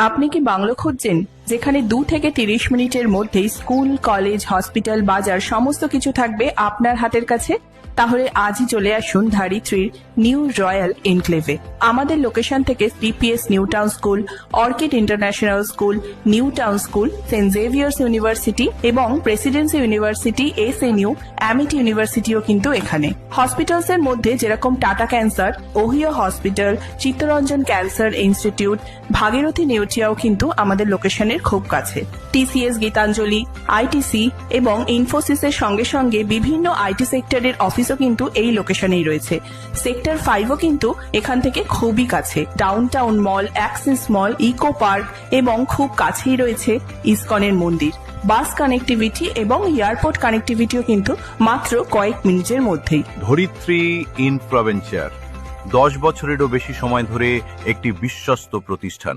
আপনি কি বাংলো খুঁজছেন? যেখানে দু থেকে তিরিশ মিনিটের মধ্যেই স্কুল, কলেজ, হসপিটাল, বাজার সমস্ত কিছু থাকবে আপনার হাতের কাছে? তাহলে আজই চলে আসুন ধারিত্রীর নিউ রয়্যাল এনক্লেভে। আমাদের লোকেশন থেকে CPS new town school, Orchid international school new town school, Saint Xavier's university এবং presidency university, S N U, Amity ইউনিভার্সিটিও কিন্তু এখানে। হসপিটালস এর মধ্যে যেরকম Tata cancer, Ohio hospital, Chittaranjan cancer institute, Bhagirathi নেউটিয়াও কিন্তু আমাদের লোকেশনের খুব কাছে। টিসিএস গীতাঞ্জলি, আইটিসি এবং ইনফোসিসের সঙ্গে সঙ্গে বিভিন্ন আইটি সেক্টরের অফিসও কিন্তু এই লোকেশনেই রয়েছে। সেক্টর ফাইভও কিন্তু এখান থেকে খুবই কাছে। Downtown mall, Axis mall, eco park এবং খুব কাছেই রয়েছে ইসকনের মন্দির। বাস কানেক্টিভিটি এবং এয়ারপোর্ট কানেক্টিভিটিও কিন্তু মাত্র কয়েক মিনিটের মধ্যেই। ধরিত্রী ইনফ্রাভেঞ্চার দশ বছরেরও বেশি সময় ধরে একটি বিশ্বস্ত প্রতিষ্ঠান।